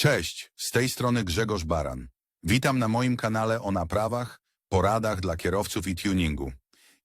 Cześć, z tej strony Grzegorz Baran. Witam na moim kanale o naprawach, poradach dla kierowców i tuningu.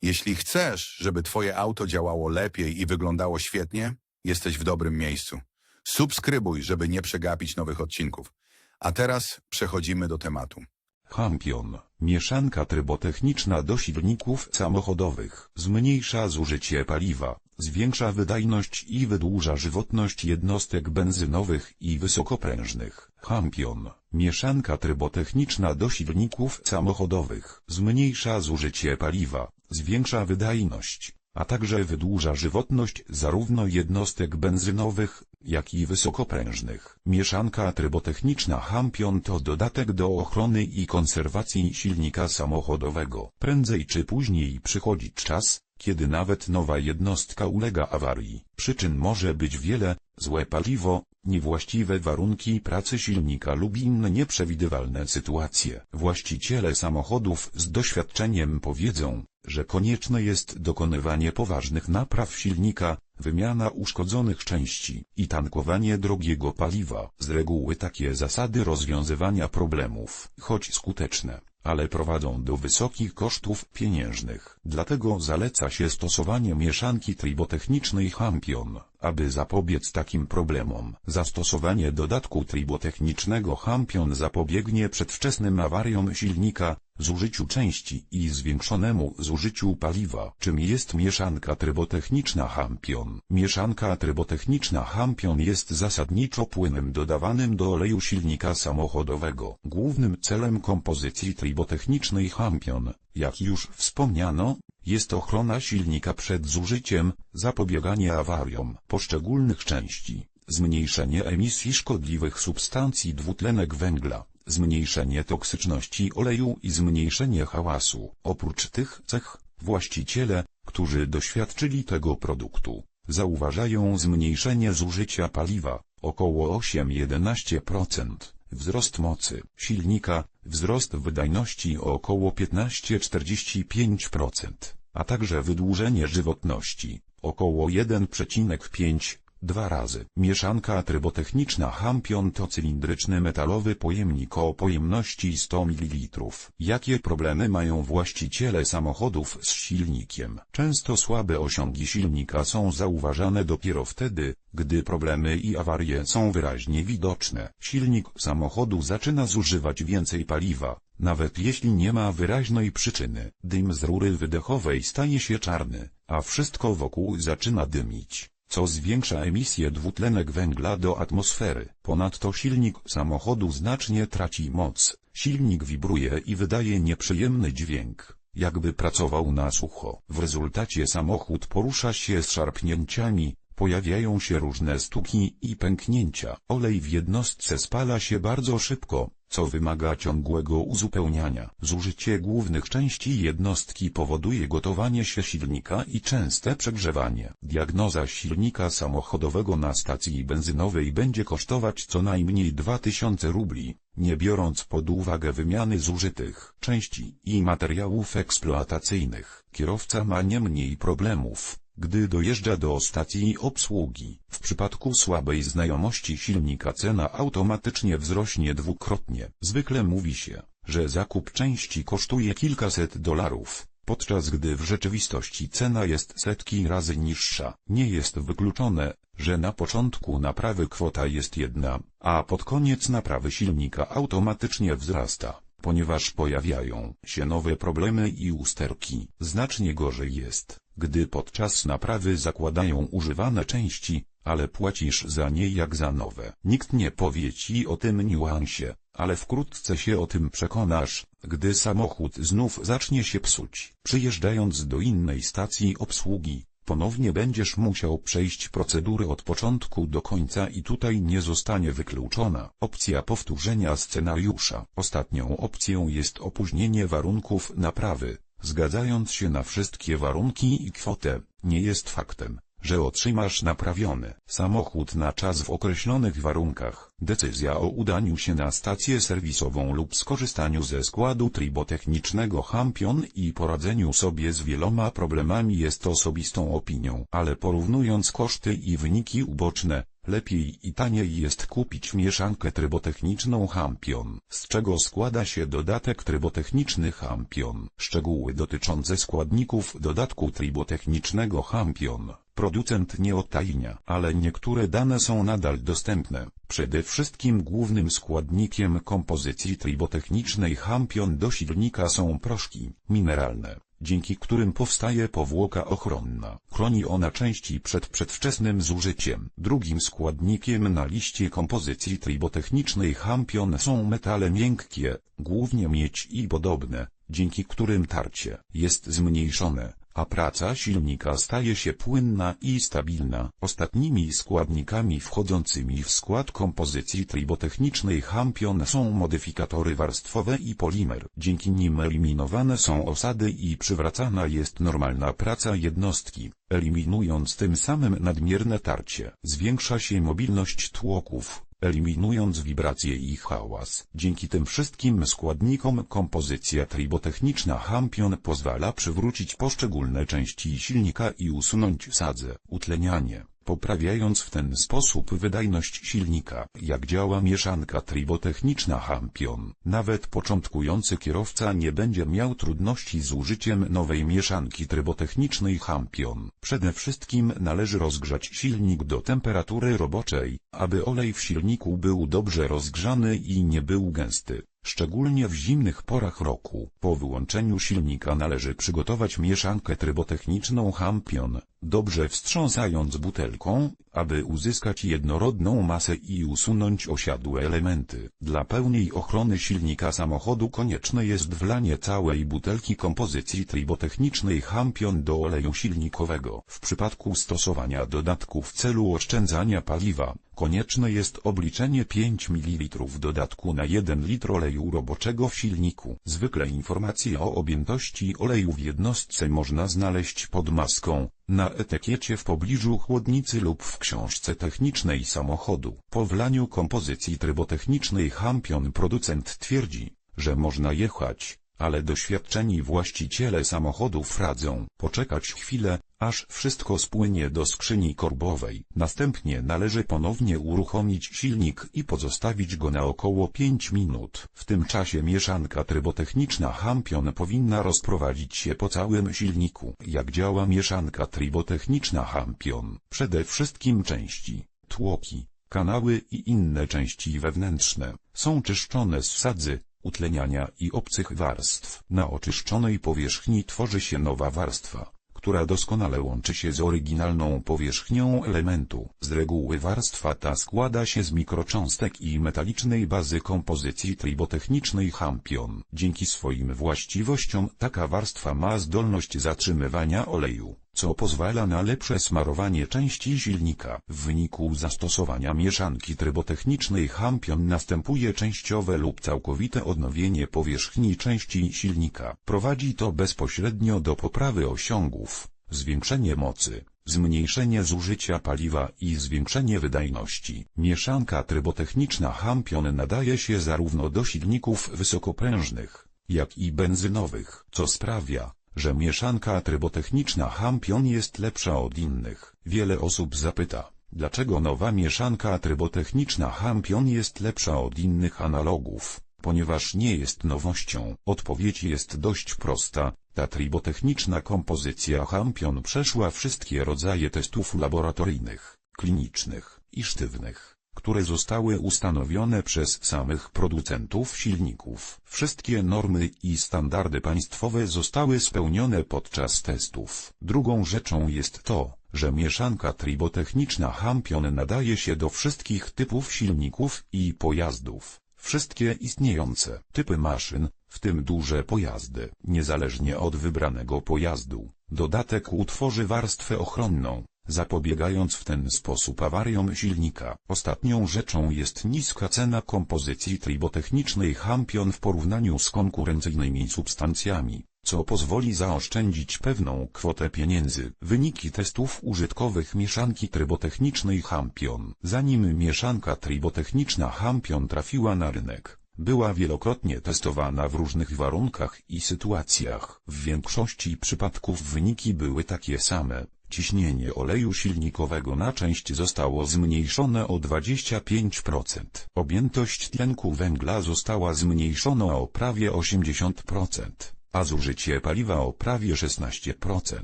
Jeśli chcesz, żeby Twoje auto działało lepiej i wyglądało świetnie, jesteś w dobrym miejscu. Subskrybuj, żeby nie przegapić nowych odcinków. A teraz przechodzimy do tematu. Champion, mieszanka trybotechniczna do silników samochodowych, zmniejsza zużycie paliwa, zwiększa wydajność i wydłuża żywotność jednostek benzynowych i wysokoprężnych. Champion, mieszanka trybotechniczna do silników samochodowych, zmniejsza zużycie paliwa, zwiększa wydajność, a także wydłuża żywotność zarówno jednostek benzynowych, jak i wysokoprężnych. Mieszanka trybotechniczna Champion to dodatek do ochrony i konserwacji silnika samochodowego. Prędzej czy później przychodzi czas, kiedy nawet nowa jednostka ulega awarii. Przyczyn może być wiele, złe paliwo, niewłaściwe warunki pracy silnika lub inne nieprzewidywalne sytuacje. Właściciele samochodów z doświadczeniem powiedzą, że konieczne jest dokonywanie poważnych napraw silnika, wymiana uszkodzonych części i tankowanie drogiego paliwa. Z reguły takie zasady rozwiązywania problemów, choć skuteczne, ale prowadzą do wysokich kosztów pieniężnych. Dlatego zaleca się stosowanie mieszanki tribotechnicznej Champion, aby zapobiec takim problemom. Zastosowanie dodatku tribotechnicznego Champion zapobiegnie przedwczesnym awariom silnika, zużyciu części i zwiększonemu zużyciu paliwa. Czym jest mieszanka trybotechniczna Champion? Mieszanka trybotechniczna Champion jest zasadniczo płynem dodawanym do oleju silnika samochodowego. Głównym celem kompozycji trybotechnicznej Champion, jak już wspomniano, jest ochrona silnika przed zużyciem, zapobieganie awariom poszczególnych części, zmniejszenie emisji szkodliwych substancji dwutlenek węgla, zmniejszenie toksyczności oleju i zmniejszenie hałasu. Oprócz tych cech, właściciele, którzy doświadczyli tego produktu, zauważają zmniejszenie zużycia paliwa, około 8-11%, wzrost mocy silnika, wzrost wydajności o około 15-45%, a także wydłużenie żywotności, około 1,5 Dwa razy. Mieszanka trybotechniczna Champion to cylindryczny metalowy pojemnik o pojemności 100 ml. Jakie problemy mają właściciele samochodów z silnikiem? Często słabe osiągi silnika są zauważane dopiero wtedy, gdy problemy i awarie są wyraźnie widoczne. Silnik samochodu zaczyna zużywać więcej paliwa, nawet jeśli nie ma wyraźnej przyczyny. Dym z rury wydechowej staje się czarny, a wszystko wokół zaczyna dymić co zwiększa emisję dwutlenek węgla do atmosfery. Ponadto silnik samochodu znacznie traci moc, silnik wibruje i wydaje nieprzyjemny dźwięk, jakby pracował na sucho. W rezultacie samochód porusza się z szarpnięciami, pojawiają się różne stuki i pęknięcia. Olej w jednostce spala się bardzo szybko, co wymaga ciągłego uzupełniania. Zużycie głównych części jednostki powoduje gotowanie się silnika i częste przegrzewanie. Diagnoza silnika samochodowego na stacji benzynowej będzie kosztować co najmniej 2000 rubli, nie biorąc pod uwagę wymiany zużytych części i materiałów eksploatacyjnych. Kierowca ma nie mniej problemów gdy dojeżdża do stacji obsługi. W przypadku słabej znajomości silnika cena automatycznie wzrośnie dwukrotnie. Zwykle mówi się, że zakup części kosztuje kilkaset dolarów, podczas gdy w rzeczywistości cena jest setki razy niższa. Nie jest wykluczone, że na początku naprawy kwota jest jedna, a pod koniec naprawy silnika automatycznie wzrasta ponieważ pojawiają się nowe problemy i usterki. Znacznie gorzej jest, gdy podczas naprawy zakładają używane części, ale płacisz za nie jak za nowe. Nikt nie powie ci o tym niuansie, ale wkrótce się o tym przekonasz, gdy samochód znów zacznie się psuć. Przyjeżdżając do innej stacji obsługi, ponownie będziesz musiał przejść procedury od początku do końca i tutaj nie zostanie wykluczona opcja powtórzenia scenariusza. Ostatnią opcją jest opóźnienie warunków naprawy. Zgadzając się na wszystkie warunki i kwotę, nie jest faktem, że otrzymasz naprawiony samochód na czas w określonych warunkach. Decyzja o udaniu się na stację serwisową lub skorzystaniu ze składu tribotechnicznego Champion i poradzeniu sobie z wieloma problemami jest osobistą opinią, ale porównując koszty i wyniki uboczne, Lepiej i taniej jest kupić mieszankę trybotechniczną Hampion, z czego składa się dodatek trybotechniczny Hampion. Szczegóły dotyczące składników dodatku trybotechnicznego Hampion. Producent nie odtajnia, ale niektóre dane są nadal dostępne. Przede wszystkim głównym składnikiem kompozycji trybotechnicznej Hampion do silnika są proszki mineralne, dzięki którym powstaje powłoka ochronna. Chroni ona części przed przedwczesnym zużyciem. Drugim składnikiem na liście kompozycji trybotechnicznej Hampion są metale miękkie, głównie miedź i podobne, dzięki którym tarcie jest zmniejszone a praca silnika staje się płynna i stabilna. Ostatnimi składnikami wchodzącymi w skład kompozycji trybotechnicznej Hampion są modyfikatory warstwowe i polimer. Dzięki nim eliminowane są osady i przywracana jest normalna praca jednostki, eliminując tym samym nadmierne tarcie. Zwiększa się mobilność tłoków, eliminując wibracje i hałas. Dzięki tym wszystkim składnikom kompozycja trybotechniczna Hampion pozwala przywrócić poszczególne części silnika i usunąć sadzę, utlenianie, poprawiając w ten sposób wydajność silnika. Jak działa mieszanka trybotechniczna Hampion? Nawet początkujący kierowca nie będzie miał trudności z użyciem nowej mieszanki trybotechnicznej Hampion. Przede wszystkim należy rozgrzać silnik do temperatury roboczej, aby olej w silniku był dobrze rozgrzany i nie był gęsty. Szczególnie w zimnych porach roku. Po wyłączeniu silnika należy przygotować mieszankę trybotechniczną Hampion, dobrze wstrząsając butelką, aby uzyskać jednorodną masę i usunąć osiadłe elementy. Dla pełnej ochrony silnika samochodu konieczne jest wlanie całej butelki kompozycji trybotechnicznej Hampion do oleju silnikowego. W przypadku stosowania dodatku w celu oszczędzania paliwa, konieczne jest obliczenie 5 ml dodatku na 1 litr oleju roboczego w silniku. Zwykle informacje o objętości oleju w jednostce można znaleźć pod maską, na etykiecie w pobliżu chłodnicy lub w książce technicznej samochodu. Po wlaniu kompozycji trybotechnicznej Hampion producent twierdzi, że można jechać, ale doświadczeni właściciele samochodów radzą poczekać chwilę, aż wszystko spłynie do skrzyni korbowej. Następnie należy ponownie uruchomić silnik i pozostawić go na około 5 minut. W tym czasie mieszanka trybotechniczna Hampion powinna rozprowadzić się po całym silniku. Jak działa mieszanka trybotechniczna Hampion? Przede wszystkim części, tłoki, kanały i inne części wewnętrzne są czyszczone z sadzy, utleniania i obcych warstw. Na oczyszczonej powierzchni tworzy się nowa warstwa, która doskonale łączy się z oryginalną powierzchnią elementu. Z reguły warstwa ta składa się z mikrocząstek i metalicznej bazy kompozycji trybotechnicznej Hampion. Dzięki swoim właściwościom taka warstwa ma zdolność zatrzymywania oleju co pozwala na lepsze smarowanie części silnika. W wyniku zastosowania mieszanki trybotechnicznej Hampion następuje częściowe lub całkowite odnowienie powierzchni części silnika. Prowadzi to bezpośrednio do poprawy osiągów, zwiększenie mocy, zmniejszenie zużycia paliwa i zwiększenie wydajności. Mieszanka trybotechniczna Hampion nadaje się zarówno do silników wysokoprężnych, jak i benzynowych, co sprawia, że mieszanka trybotechniczna Hampion jest lepsza od innych. Wiele osób zapyta, dlaczego nowa mieszanka trybotechniczna Hampion jest lepsza od innych analogów, ponieważ nie jest nowością. Odpowiedź jest dość prosta, ta trybotechniczna kompozycja Hampion przeszła wszystkie rodzaje testów laboratoryjnych, klinicznych i sztywnych które zostały ustanowione przez samych producentów silników. Wszystkie normy i standardy państwowe zostały spełnione podczas testów. Drugą rzeczą jest to, że mieszanka trybotechniczna Hampion nadaje się do wszystkich typów silników i pojazdów. Wszystkie istniejące typy maszyn, w tym duże pojazdy, niezależnie od wybranego pojazdu. Dodatek utworzy warstwę ochronną, zapobiegając w ten sposób awariom silnika. Ostatnią rzeczą jest niska cena kompozycji trybotechnicznej Hampion w porównaniu z konkurencyjnymi substancjami, co pozwoli zaoszczędzić pewną kwotę pieniędzy. Wyniki testów użytkowych mieszanki trybotechnicznej Hampion. Zanim mieszanka trybotechniczna Hampion trafiła na rynek, była wielokrotnie testowana w różnych warunkach i sytuacjach. W większości przypadków wyniki były takie same, Ciśnienie oleju silnikowego na część zostało zmniejszone o 25%. Objętość tlenku węgla została zmniejszona o prawie 80%, a zużycie paliwa o prawie 16%.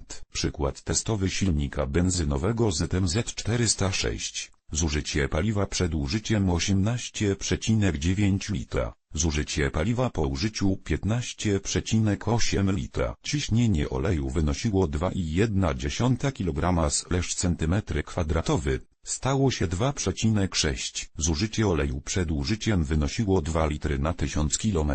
Przykład testowy silnika benzynowego ZMZ 406. Zużycie paliwa przed użyciem 18,9 litra. Zużycie paliwa po użyciu 15,8 litra. Ciśnienie oleju wynosiło 2,1 kg cm kwadratowy. Stało się 2,6. Zużycie oleju przed użyciem wynosiło 2 litry na 1000 km.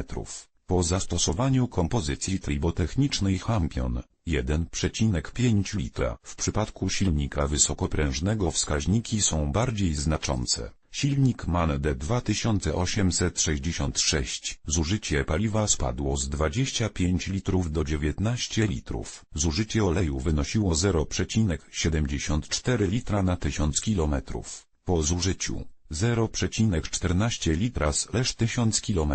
Po zastosowaniu kompozycji tribotechnicznej Champion 1,5 litra. W przypadku silnika wysokoprężnego wskaźniki są bardziej znaczące. Silnik MAN D2866. Zużycie paliwa spadło z 25 litrów do 19 litrów. Zużycie oleju wynosiło 0,74 litra na 1000 km. Po zużyciu 0,14 litra slash 1000 km.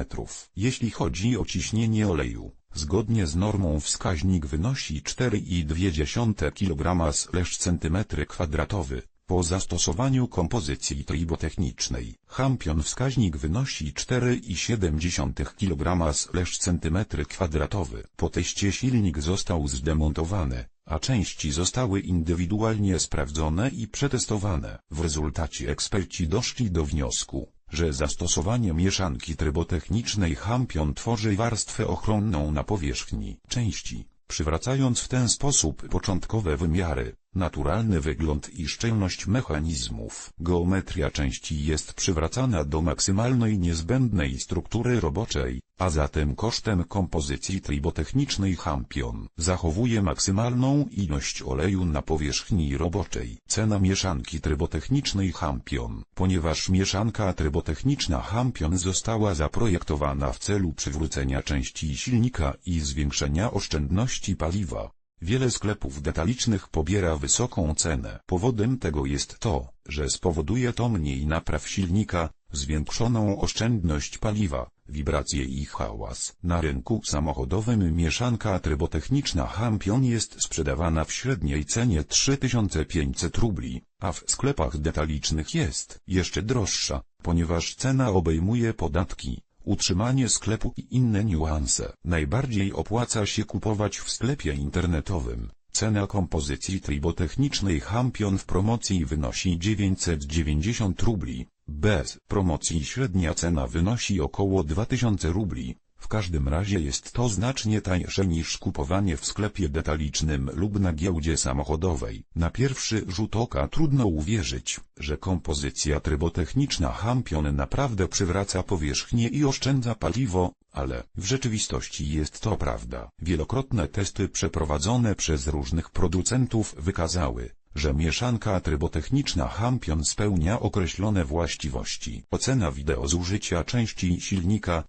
Jeśli chodzi o ciśnienie oleju, zgodnie z normą wskaźnik wynosi 4,2 kg slash cm kwadratowy. Po zastosowaniu kompozycji tribotechnicznej, Champion wskaźnik wynosi 4,7 kg slash cm kwadratowy. Po teście silnik został zdemontowany, a części zostały indywidualnie sprawdzone i przetestowane. W rezultacie eksperci doszli do wniosku, że zastosowanie mieszanki trybotechnicznej Champion tworzy warstwę ochronną na powierzchni części, przywracając w ten sposób początkowe wymiary, naturalny wygląd i szczelność mechanizmów. Geometria części jest przywracana do maksymalnej niezbędnej struktury roboczej, a zatem kosztem kompozycji tribotechnicznej Champion zachowuje maksymalną ilość oleju na powierzchni roboczej. Cena mieszanki trybotechnicznej Champion Ponieważ mieszanka trybotechniczna Champion została zaprojektowana w celu przywrócenia części silnika i zwiększenia oszczędności paliwa, Wiele sklepów detalicznych pobiera wysoką cenę. Powodem tego jest to, że spowoduje to mniej napraw silnika, zwiększoną oszczędność paliwa, wibracje i hałas. Na rynku samochodowym mieszanka trybotechniczna Champion jest sprzedawana w średniej cenie 3500 rubli, a w sklepach detalicznych jest jeszcze droższa, ponieważ cena obejmuje podatki, utrzymanie sklepu i inne niuanse. Najbardziej opłaca się kupować w sklepie internetowym. Cena kompozycji tribotechnicznej Champion w promocji wynosi 990 rubli. Bez promocji średnia cena wynosi około 2000 rubli. W każdym razie jest to znacznie tańsze niż kupowanie w sklepie detalicznym lub na giełdzie samochodowej. Na pierwszy rzut oka trudno uwierzyć, że kompozycja trybotechniczna Champion naprawdę przywraca powierzchnię i oszczędza paliwo, ale w rzeczywistości jest to prawda. Wielokrotne testy przeprowadzone przez różnych producentów wykazały, że mieszanka trybotechniczna Champion spełnia określone właściwości. Ocena wideo zużycia części silnika